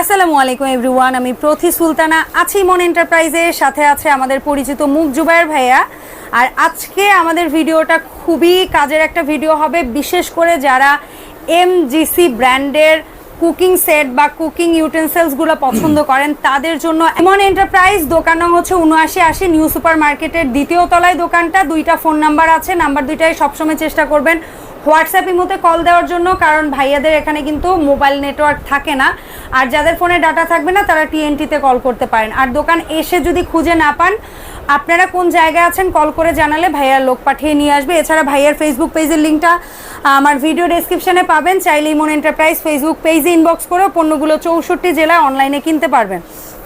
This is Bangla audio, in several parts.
আসসালামু আলাইকুম এভরিওয়ান আমি প্রথি সুলতানা, আছি মন এন্টারপ্রাইজের সাথে আছে আমাদের পরিচিত মুখ জুবাইর ভাইয়া। আর আজকে আমাদের ভিডিওটা খুবই কাজের একটা ভিডিও হবে, বিশেষ করে যারা এমজিসি ব্র্যান্ডের কুকিং সেট বা কুকিং ইউটেন্সিলসগুলো পছন্দ করেন, তাদের জন্য এমন এন্টারপ্রাইজ। দোকান নং হচ্ছে উনআশি আশি নিউ সুপার মার্কেটের দ্বিতীয় তলায় দোকানটা। দুইটা ফোন নাম্বার আছে, নাম্বার দুইটাই সবসময় চেষ্টা করবেন। হোয়াটসঅ্যাপ ইমোতে কল দেওয়ার জন্য কারণ ভাইয়াদের এখানে কিন্তু মোবাইল নেটওয়ার্ক থাকে না। আর যাদের ফোনে ডাটা থাকবে না তারা টিএনটিতে কল করতে পারেন। আর দোকান এসে যদি খুঁজে না পান আপনারা কোন জায়গায় আছেন কল করে জানালে ভাইয়ার লোক পাঠিয়ে নিয়ে আসবে। এছাড়া ভাইয়ার ফেসবুক পেজের লিঙ্কটা আমার ভিডিও ডেসক্রিপশনে পাবেন। চাইলে ইমন এন্টারপ্রাইজ ফেসবুক পেজে ইনবক্স করে পণ্যগুলো চৌষট্টি জেলায় অনলাইনে কিনতে পারবেন।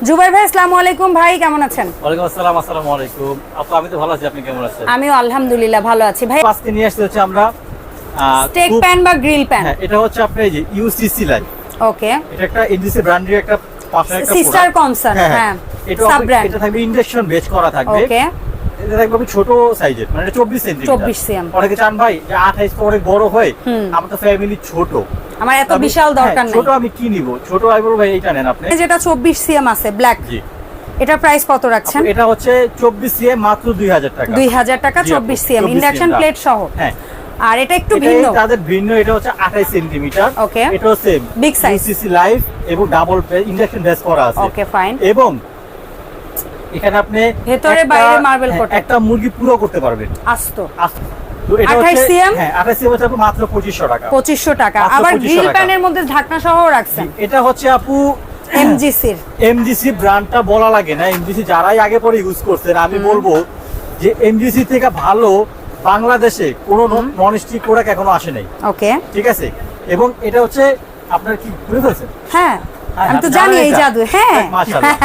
জুবাই ভাই আসসালামু আলাইকুম ভাই কেমন আছেন? ওয়ালাইকুম আসসালাম আসসালামু আলাইকুম। আপু আমি তো ভালো আছি আপনি কেমন আছেন? আমিও আলহামদুলিল্লাহ ভালো আছি। ভাই আজকে নিয়ে আসতে হচ্ছে আমরা স্টেক প্যান বা গ্রিল প্যান? হ্যাঁ এটা হচ্ছে আপনার এই যে ইউসিসি লাইন ওকে। এটা একটা ব্র্যান্ডের একটা পাশে একটা Sister product। হ্যাঁ। এটা এটা থাকবে ইন্ডাকশন বেচ করা থাকবে। ওকে। এটা থাকবে ছোট সাইজের মানে চব্বিশ সেন্টিমিটার 24 cm অনেকে চান ভাই যে আঠাইশ তো অনেক বড় হয় আমার তো ফ্যামিলি ছোট। আমার এত বিশাল দরকার হ্যাঁ, নাই। ছোট আমি কি নিব? ছোট ভাই এইটা নেন আপনি। যেটা চব্বিশ সিএম আছে ব্ল্যাক জি। এটা প্রাইস কত রাখছেন? এটা হচ্ছে চব্বিশ সিএম মাত্র দুই হাজার টাকা। দুই হাজার টাকা জি আপু, চব্বিশ সিএম 24 ইন্ডাকশন প্লেট সহ। হ্যাঁ। আর এটা একটু ভিন্ন। তাদের ভিন্ন এটা হচ্ছে 28 সেন্টিমিটার। Okay. এটাও সেম Big size. সিসি লাইভ এবং ডাবল ইন্ডাকশন বেস করা আছে। ওকে ফাইন এবং এখানে আপনি ভেতরে বাইরে marble হ্যাঁ, একটা মুরগি পুরো করতে পারবেন আস্ত। আস- তো এটা হচ্ছে cm? হ্যাঁ 28 সিএম হচ্ছে আপু মাত্র 2500 টাকা। পঁচিশশো টাকা। মাত্র আবার 2500 গ্রিল প্যানের মধ্যে ঢাকনা সহ রাখছেন। এটা হচ্ছে আপু এমজিসির এমজিসি ব্র্যান্ডটা বলা লাগে না। এমজিসি যারাই আগে পরে ইউজ করছেন আমি বলব যে এমজিসি থেকে ভালো বাংলাদেশে কোনো নন স্টিক প্রোডাক্ট এখনও আসে নাই। ওকে। ঠিক আছে? এবং এটা হচ্ছে আপনার কি বুঝতে পেরেছেন হ্যাঁ হ্যাঁ, আমি তো জানি এই এটা? জাদু হ্যাঁ। মাশাআল্লাহ।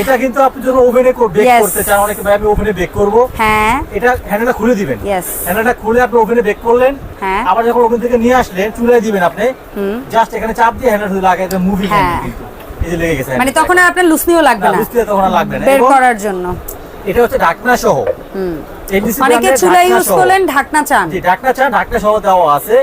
এটা কিন্তু আপনি যখন ওভেনে বেক করতে চান অনেকে ভাই আমি ওভেনে বেক করব। হ্যাঁ। এটা হ্যান্ডেলটা খুলে দিবেন. হ্যান্ডেলটা খুলে আপনি ওভেনে বেক করলেন। হ্যাঁ। আবার যখন ওভেন থেকে নিয়ে আসলেন চুলায় দিবেন আপনি। জাস্ট এখানে চাপ দিয়ে হ্যান্ডেল শুধু লাগাই মুভি হ্যাঁ। কিন্তু। এই যে লেগে গেছে মানে তখন আর আপনার লুসনিও লাগবে না, বুঝতে তখন লাগবে না। বের করার জন্য। এটা হচ্ছে ঢাকনা সহ। হুম। অনেকে চুলা ইউজ করলেন ঢাকনা চান। ঢাকনা চা ঢাকনা সহ দেওয়া আছে।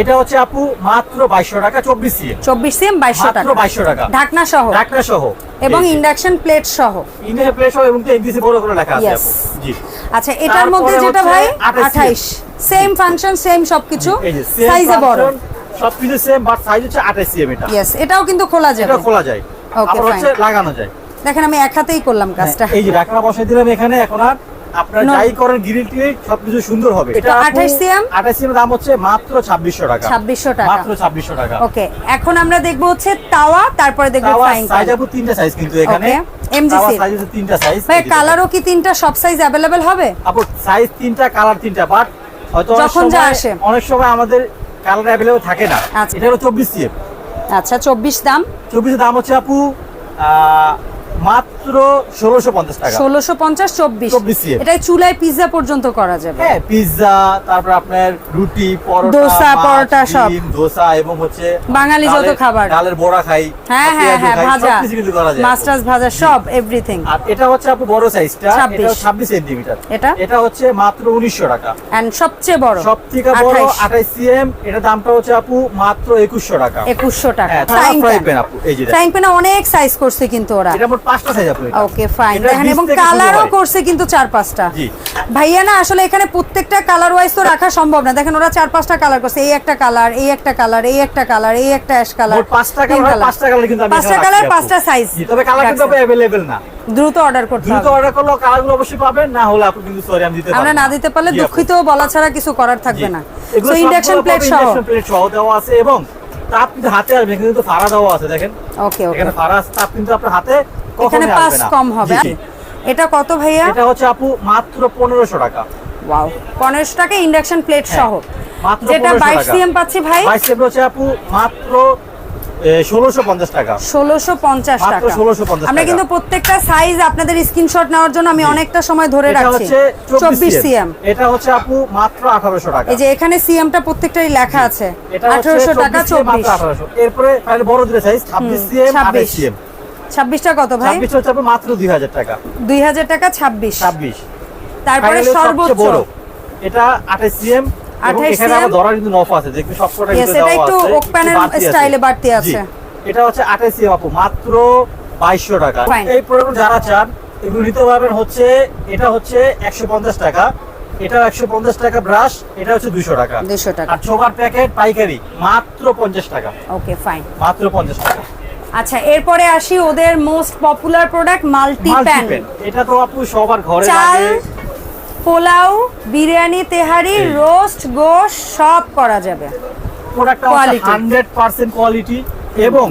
এটা হচ্ছে আপু মাত্র বাইশশো টাকা চব্বিশ সিএম। চব্বিশ সিএম বাইশশো টাকা। বাইশশো টাকা। ঢাকনা সহ। ঢাকনা সহ। এবং ইন্ডাকশন প্লেট সহ। ইন্ডিয়া প্লেস এবং এমবিসি বড় করে লেখা আছে আপু। জি। আচ্ছা এটার মধ্যে যেটা ভাই? 28 আঠাইশ। সেম ফাংশন সেম সবকিছু? সাইজে বড়। সবকিছু সেম বাট সাইজ হচ্ছে 28 সিএম এটা। ইয়েস এটাও কিন্তু খোলা এটা যাবে খোলা যায়। হচ্ছে fine. লাগানো যায়। দেখেন আমি এক হাতেই করলাম কাজটা। হ্যাঁ, এই যে ঢাকনা বসাই দিলাম এখানে এখন আর আপনার যাই করেন গ্রিলটি সবকিছু সুন্দর হবে। এটা 28 cm? 28 সিএম দাম হচ্ছে মাত্র 2600 টাকা। 2600 টাকা। মাত্র 2600 টাকা। ওকে এখন আমরা দেখব হচ্ছে তাওয়া তারপরে দেখব তাওয়া ফ্রাইং সাইজ তিনটা সাইজ কিন্তু এখানে। Okay, সাইজ তিনটা সাইজ ভাই কালারও কি তিনটা? সব সাইজ অ্যাভেলেবেল হবে? আপু সাইজ তিনটা কালার তিনটা বাট হয়তো যখন যা আসে। অনেক সময় আমাদের কালার অ্যাভেলেবল থাকে না। আচ্ছা। এটা হলো 24 সিএম। আচ্ছা চব্বিশ দাম? 24 দাম হচ্ছে আপু আহ, মাত্র 1650 টাকা। ষোলোশো পঞ্চাশ চব্বিশ। 24 CM চুলায় পিৎজা পর্যন্ত করা যাবে। হ্যাঁ পিৎজা তারপর আপনার রুটি পরোটা দোসা, পরোটা সব। দোসা এবং হচ্ছে বাঙালি যত খাবার। ডালের বড়া খাই হ্যাঁ হ্যাঁ হ্যাঁ ভাজা। টাছ ভাজা সব এভরিথিং আর এটা হচ্ছে আপু বড় সাইজটা এটা 26 সেন্টিমিটার এটা? এটা হচ্ছে মাত্র 1900 টাকা। এন্ড সবচেয়ে বড় সব থেকে বড় 28 28 সিএম এটা দামটা হচ্ছে আপু মাত্র 2100 টাকা। একুশশো টাকা। ফ্রাইং প্যান আপু এই যে। ফ্রাইং প্যানে অনেক সাইজ করছে কিন্তু ওরা। এটা মোট পাঁচটা সাইজ আপু ওকে ফাইন দেখেন এবং কালারও করছে কিন্তু চার পাঁচটা ভাইয়া না আসলে এখানে প্রত্যেকটা কালার ওয়াইজ তো রাখা সম্ভব না। দেখেন ওরা চার পাঁচটা কালার করছে। এই একটা কালার এই একটা কালার এই একটা কালার এই একটা অ্যাশ কালার পাঁচটা কালার পাঁচটা কালার কিন্তু পাঁচটা কালার পাঁচটা সাইজ তবে কালার কিন্তু আপু না। দ্রুত অর্ডার করতে দ্রুত অর্ডার করলে কালারগুলো অবশ্যই পাবেন না হলে আপনি কিন্তু সরি আমি দিতে পারব আমরা না। দিতে পারলে দুঃখিত বলা ছাড়া কিছু করার থাকবে না। এগুলো ইন্ডাকশন প্লেট সহ। induction plate সহ দেওয়া আছে এবং তাপ কিন্তু হাতে আসবে কিন্তু ফাড়া দেওয়া আছে দেখেন। ওকে ওকে এখানে ফাড়া তাপ কিন্তু আপনার হাতে এখানে পাস কম হবে। এটা কত ভাইয়া? এটা হচ্ছে আপু মাত্র পনেরোশো টাকা। ওয়াও পনেরোশো টাকা ইন্ডাকশন প্লেট হ্যাঁ, সহ। যেটা 1500 বাইশ সিএম পাচ্ছি ভাই? বাইশ সেপ্ট হচ্ছে আপু মাত্র টাকা। টাকা। 1650 আমরা টাকা। কিন্তু প্রত্যেকটা সাইজ আপনাদের স্ক্রিনশট নেওয়ার জন্য আমি অনেকটা সময় ধরে এটা রাখছি। চব্বিশ সিএম। সিএম। এটা হচ্ছে আপু মাত্র আঠারোশো টাকা। এই যে এখানে সিএমটা প্রত্যেকটাই লেখা আছে। আঠারোশো টাকা 24 চব্বিশ। এরপরে তাহলে বড় সাইজ ছাব্বিশ। সিএম। 26 আঠাশ সিএম ছাব্বিশটা কত ভাই? ছাব্বিশ হচ্ছে আপু মাত্র দুই হাজার টাকা। দুই হাজার টাকা ছাব্বিশ। ছাব্বিশ। তারপরে সর্বোচ্চ। এটা 28 সিএম 28 এখানে আবার ধরার কিন্তু নফ আছে দেখবে সবকটা কিন্তু দেওয়া আছে। pan এর বাড়তি আছে। বাড়তি আছে। এটা হচ্ছে আঠাইশ আপু মাত্র বাইশশো টাকা। এই প্রোডাক্ট যারা চান এগুলো নিতে পারবেন হচ্ছে এটা হচ্ছে একশো পঞ্চাশ টাকা। এটা একশো পঞ্চাশ টাকা ব্রাশ এটা হচ্ছে দুশো টাকা। 200 টাকা। আর ছোকার প্যাকেট পাইকারি মাত্র পঞ্চাশ টাকা। ওকে ফাইন মাত্র পঞ্চাশ টাকা। আচ্ছা এরপরে আসি ওদের most popular product multi pan এটা তো আপু সবার ঘরে চাল লাগে। পোলাও বিরিয়ানি তেহারি রোস্ট গোশ সব করা যাবে। প্রোডাক্টটা Quality। হান্ড্রেড পার্সেন্ট কোয়ালিটি এবং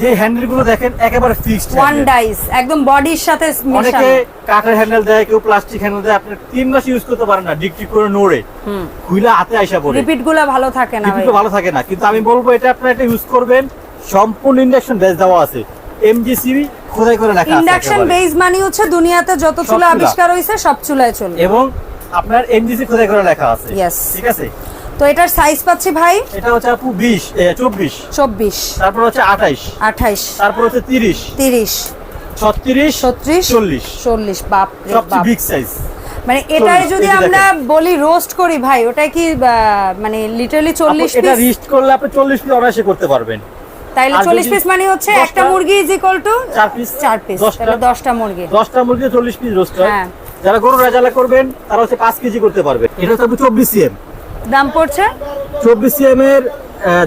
যে হ্যান্ডেলগুলো দেখেন একেবারে ফিক্সড ওয়ান ডাইস একদম বডির সাথে অনেকে কাঠের হ্যান্ডেল দেয় কেউ প্লাস্টিক হ্যান্ডেল দেয় আপনি তিন মাস ইউজ করতে পারেন না ডিকটিক করে নড়ে। হুম। খুইলা হাতে আইসা পড়ে। রিপিটগুলো ভালো থাকে না রিপিট ভালো থাকে না। কিন্তু আমি বলব এটা আপনি এটা ইউজ করবেন। সম্পূর্ণ ইন্ডাকশন বেস দেওয়া আছে। এমজিসি খোদাই করে লেখা আছে ইন্ডাকশন। বেস মানে হচ্ছে দুনিয়াতে যত চুলা। আবিষ্কার হয়েছে সব চুলায় চলবে। এবং আপনার এমজিসি খোদাই করে লেখা আছে. ঠিক আছে? তো এটার সাইজ পাচ্ছি ভাই? এটা হচ্ছে আপু বিশ চব্বিশ। চব্বিশ। তারপর হচ্ছে আঠাইশ। আঠাইশ। তারপর হচ্ছে তিরিশ। তিরিশ। ছত্রিশ ছত্রিশ চল্লিশ। চল্লিশ বাপ রে বাপ। বিগ সাইজ মানে এটাই যদি আমরা বলি রোস্ট করি ভাই ওটাই কি মানে লিটারালি চল্লিশ এটা রিস্ট করলে আপনি চল্লিশ পিস অনায়াসে করতে পারবেন। তাইলে আর চল্লিশ যদি পিস মানে হচ্ছে একটা মুরগি ইজ ইকুয়াল টু চার পিস চার পিস দশটা তাহলে দশটা মুরগি। দশটা মুরগি চল্লিশ পিস রোস্ট হয়। যারা গরু রাজালা করবেন তারা হচ্ছে পাঁচ কেজি করতে পারবে। এটা হচ্ছে আপু চব্বিশ সিএম দাম পড়ছে? চব্বিশ সিএম এর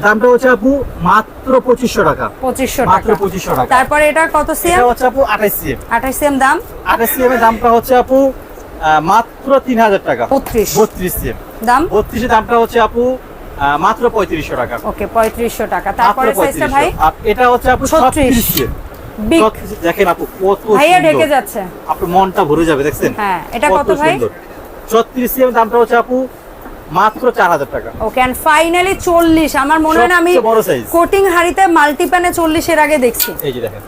দামটা হচ্ছে আপু মাত্র পঁচিশশো টাকা। পঁচিশশো মাত্র টাকা। পঁচিশশো টাকা। তারপরে এটা কত সিএম এটা হচ্ছে আপু আঠাইশ সিএম আঠাশ সিএম দাম? আঠাইশ সিএম এর দামটা হচ্ছে আপু মাত্র তিন হাজার টাকা। বত্রিশ। বত্রিশ সিএম দাম? বত্রিশের দামটা হচ্ছে আপু মাত্র পঁয়ত্রিশশো টাকা। ওকে পঁয়ত্রিশশো টাকা। তারপরে সাইজটা ভাই? এটা হচ্ছে আপু 36 ছত্রিশ। বিগ দেখেন আপু কত ভাইয়া। ঢেকে যাচ্ছে। মনটা ভরে যাবে দেখছেন? হ্যাঁ, এটা কত ভাই? সিএম দামটা হচ্ছে আপু মাত্র চার হাজার টাকা। ওকে এন্ড ফাইনালি চল্লিশ। আমার মনে হয় না আমি কোটিং হাড়িতে মাল্টি প্যানে চল্লিশের আগে দেখছি। এই যে দেখেন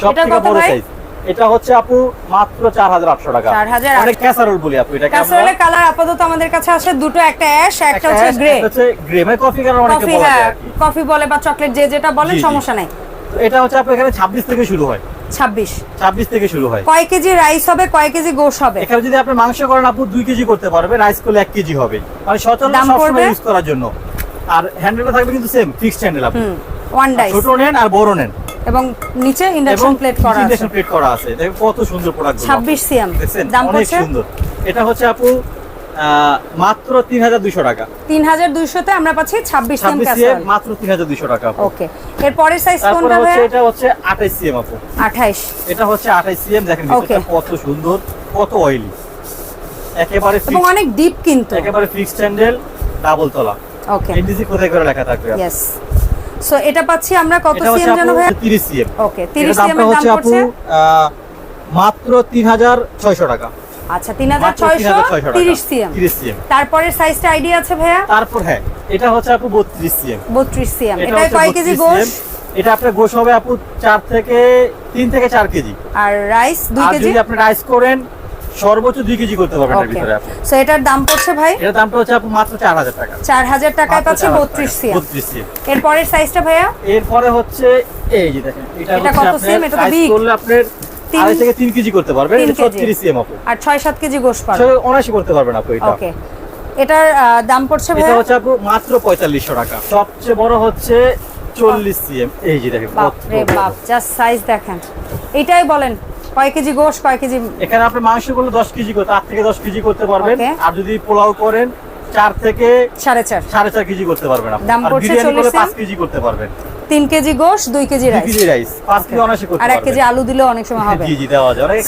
সব থেকে বড় সাইজ এটা হচ্ছে আপু মাত্র চার হাজার আটশো টাকা। 4,800 অনেক ক্যাসারোল বলি আপু আমরা ক্যাসারোলের কালার আপাতত আমাদের কাছে আছে দুটো একটা অ্যাশ একটা হচ্ছে গ্রে হচ্ছে গ্রে মানে কফি কালার অনেকে কফি বলা যায় হ্যাঁ। কফি বলে বা চকলেট যে যেটা বলেন। সমস্যা নাই। এটা হচ্ছে আপু এখানে ছাব্বিশ থেকে শুরু হয়। ছাব্বিশ। ছাব্বিশ থেকে শুরু হয়। কয় কেজি রাইস হবে কয় কেজি গোশ হবে? এখানে যদি আপনি মাংস করেন আপু দুই কেজি করতে পারবে রাইস করলে এক কেজি হবে। মানে সচল? সবসময় ইউজ করার জন্য। আর হ্যান্ডেলটা থাকবে কিন্তু সেম ফিক্সড হ্যান্ডেল আপু। ওয়ান ডাইস ছোট নেন আর বড় নেন। এবং নিচে ইন্ডাকশন প্লেট করা আছে। ইন্ডাকশন প্লেট করা আছে। দেখেন কত সুন্দর প্রোডাক্ট 26 সিএম দাম পড়ছে সুন্দর। এটা হচ্ছে আপু মাত্র তিন হাজার দুশো টাকা। তিন হাজার দুইশোতে আমরা পাচ্ছি ছাব্বিশ সিএম ছাব্বিশ সিএম মাত্র তিন হাজার দুশো টাকা আপু। ওকে। এর পরের সাইজ কোনটা হচ্ছে ভাই এটা হচ্ছে আঠাইশ সিএম আপু। আঠাইশ। এটা হচ্ছে আঠাইশ সিএম দেখেন কত সুন্দর কত অয়েলি একেবারে এবং অনেক ডিপ কিন্তু। একেবারে ফিক্সড হ্যান্ডেল ডাবল তলা। ওকে। এনডিসি কোথায় করে লেখা থাকবে আপনার? সো এটা পাচ্ছি আমরা কত সিএম জানো ভাই? 30 সিএম। ওকে 30 সিএম এর দাম পড়ছে? মাত্র তিন হাজার ছয়শো টাকা। আচ্ছা 3600 মাত্র 3600 টাকা। 30 সিএম। 30 সিএম। তারপরের সাইজটা আইডিয়া আছে ভাইয়া? তারপর হ্যাঁ এটা হচ্ছে আপু বত্রিশ সিএম। 32 সিএম। এটা কয় কেজি 32 গোশ? এটা আপনার গোশ হবে আপু চার থেকে তিন থেকে চার কেজি। আর রাইস 2 কেজি? যদি আপনি রাইস করেন সর্বোচ্চ দুই কেজি করতে পারবেন এর ভিতরে আপনি। সো এটার দাম পড়ছে ভাই? এটার দামটা হচ্ছে আপু মাত্র চার হাজার টাকা। 4000 টাকায় পাচ্ছি 32 সিএম। বত্রিশ সিএম। এর পরের সাইজটা ভাইয়া? এরপরে হচ্ছে এই যে দেখেন এটা এটা কত আপনার এটা তো big। করলে আপনার আড়াই থেকে তিন কেজি করতে পারবেন। তিন এটা কেজি। ছত্রিশ সিএম আপু। আর 6 7 কেজি গোশ পাবে আসলে অনায়াসে করতে পারবেন আপু এটা। ওকে এটার দাম পড়ছে এটা হচ্ছে আপু মাত্র পঁয়তাল্লিশশো টাকা। সবচেয়ে বড় হচ্ছে চল্লিশ সিএম। এই যে দেখেন বাপ রে বাপ জাস্ট সাইজ দেখেন। এটাই বলেন কয় কেজি গোশ কয় কেজি এখানে আপনি মাংস করলে দশ কেজি করতে আট থেকে দশ কেজি করতে পারবেন। আর যদি পোলাও করেন চার থেকে সাড়ে চার। সাড়ে চার কেজি করতে পারবেন দাম পড়ছে 40? পাঁচ কেজি করতে পারবেন। তিন কেজি গোশ দুই কেজি রাইস। পাঁচ কেজি করতে আর এক কেজি আলু দিলেও অনেক সময় হবে। জি জি দেওয়া যায়। অনেকে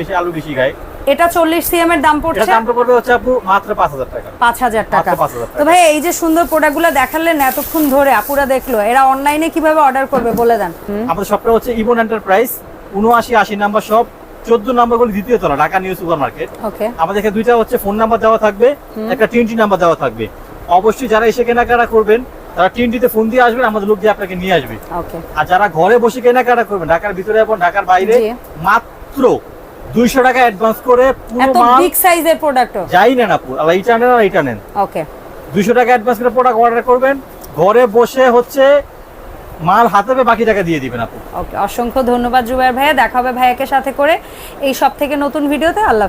বেশি আলু বেশি খায়। এটা চল্লিশ সিএম এর দাম পড়ছে? দামটা পড়বে হচ্ছে আপু মাত্র পাঁচ হাজার টাকা। পাঁচ হাজার টাকা। মাত্র 5,000 টাকা। তো ভাই এই যে সুন্দর প্রোডাক্টগুলো দেখালেন এতক্ষণ ধরে আপুরা দেখল এরা অনলাইনে কীভাবে অর্ডার করবে বলে দেন? আমাদের শপটা হচ্ছে ইবন এন্টারপ্রাইজ উনআশি আশি নাম্বার সব চোদ্দ নাম্বারগুলো দ্বিতীয় তলা ঢাকা নিউ সুপার মার্কেট আমাদের এখানে দুইটা হচ্ছে ফোন নাম্বার দেওয়া থাকবে একটা টিএনটি নাম্বার দেওয়া থাকবে। অবশ্যই যারা এসে কেনাকাটা করবেন তারা টিএনটিতে ফোন দিয়ে আসবেন আমাদের লোক দিয়ে আপনাকে নিয়ে আসবে। আর যারা ঘরে বসে কেনাকাটা করবেন ঢাকার ভিতরে এবং ঢাকার বাইরে মাত্র দুইশো টাকা অ্যাডভান্স করে পুরো বিগ সাইজের প্রোডাক্টও যাই নেন আপু এইটা নেন আর এইটা নেন ওকে। দুইশো টাকা অ্যাডভান্স করে প্রোডাক্ট অর্ডার করবেন। ঘরে বসে হচ্ছে মাল হাতে পেয়ে বাকি টাকা দিয়ে দিবেন আপনি ওকে, অসংখ্য ধন্যবাদ জুবাইর ভাইয়া। দেখা হবে ভাইয়াকে সাথে করে এই সব থেকে নতুন ভিডিওতে। আল্লাহ।